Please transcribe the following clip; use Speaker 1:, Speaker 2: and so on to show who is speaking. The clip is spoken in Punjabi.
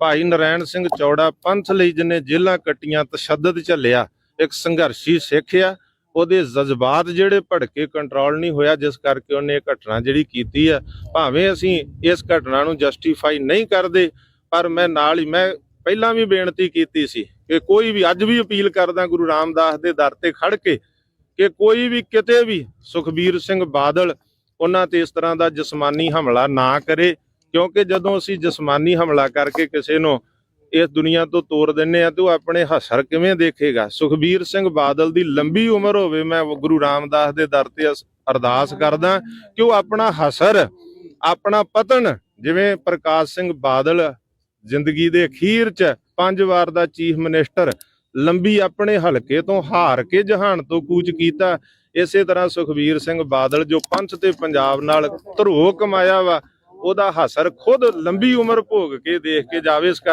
Speaker 1: ਭਾਈ ਨਰੈਣ ਸਿੰਘ ਚੌੜਾ ਪੰਥ ਲਈ ਜਿਹਨੇ ਜੇਲਾਂ ਕੱਟੀਆਂ ਤਸ਼ੱਦਦ ਝੱਲਿਆ ਇੱਕ ਸੰਘਰਸ਼ੀ ਸਿੱਖ ਆ, ਉਹਦੇ ਜਜ਼ਬਾਤ ਜਿਹੜੇ ਭੜਕੇ ਕੰਟਰੋਲ ਨਹੀਂ ਹੋਇਆ, ਜਿਸ ਕਰਕੇ ਉਹਨੇ ਇਹ ਘਟਨਾ ਜਿਹੜੀ ਕੀਤੀ ਆ, ਭਾਵੇਂ ਅਸੀਂ ਇਸ ਘਟਨਾ ਨੂੰ ਜਸਟੀਫਾਈ ਨਹੀਂ ਕਰਦੇ, ਪਰ ਮੈਂ ਨਾਲ ਹੀ, ਮੈਂ ਪਹਿਲਾਂ ਵੀ ਬੇਨਤੀ ਕੀਤੀ ਸੀ ਕਿ ਕੋਈ ਵੀ, ਅੱਜ ਵੀ ਅਪੀਲ ਕਰਦਾ ਗੁਰੂ ਰਾਮਦਾਸ ਦੇ ਦਰ ਤੇ ਖੜ ਕੇ, ਕਿ ਕੋਈ ਵੀ ਕਿਤੇ ਵੀ ਸੁਖਬੀਰ ਸਿੰਘ ਬਾਦਲ ਉਹਨਾਂ ਤੇ ਇਸ ਤਰ੍ਹਾਂ ਦਾ ਜਿਸਮਾਨੀ ਹਮਲਾ ਨਾ ਕਰੇ ਕਿਉਂਕਿ ਜਦੋਂ ਅਸੀਂ ਜਿਸਮਾਨੀ ਹਮਲਾ ਕਰਕੇ ਕਿਸੇ ਨੂੰ ਇਸ ਦੁਨੀਆ ਤੋਂ ਤੋੜ ਦਿੰਨੇ ਆ ਤੇ ਉਹ ਆਪਣੇ ਹਸਰ ਕਿਵੇਂ ਦੇਖੇਗਾ? ਸੁਖਬੀਰ ਸਿੰਘ ਬਾਦਲ ਦੀ ਲੰਬੀ ਉਮਰ ਹੋਵੇ ਮੈਂ ਗੁਰੂ ਰਾਮਦਾਸ ਦੇ ਦਰ ਤੇ ਅਰਦਾਸ ਕਰਦਾ ਕਿ ਉਹ ਆਪਣਾ ਹਸਰ, ਆਪਣਾ ਪਤਨ ਜਿਵੇਂ ਪ੍ਰਕਾਸ਼ ਸਿੰਘ ਬਾਦਲ ਜ਼ਿੰਦਗੀ ਦੇ ਅਖੀਰ 'ਚ ਪੰਜ ਵਾਰ ਦਾ ਚੀਫ ਮਿਨਿਸਟਰ ਲੰਬੀ ਆਪਣੇ ਹਲਕੇ ਤੋਂ ਹਾਰ ਕੇ ਜਹਾਨ ਤੋਂ ਕੂਚ ਕੀਤਾ, ਇਸੇ ਤਰ੍ਹਾਂ ਸੁਖਬੀਰ ਸਿੰਘ ਬਾਦਲ ਜੋ ਪੰਥ ਤੇ ਪੰਜਾਬ ਨਾਲ ਧਰੋ ਕਮਾਇਆ ਵਾ ਉਹਦਾ ਹਾਸਰ ਖੁਦ ਲੰਬੀ ਉਮਰ ਭੋਗ ਕੇ ਦੇਖ ਕੇ ਜਾਵੇ ਇਸ ਕਰ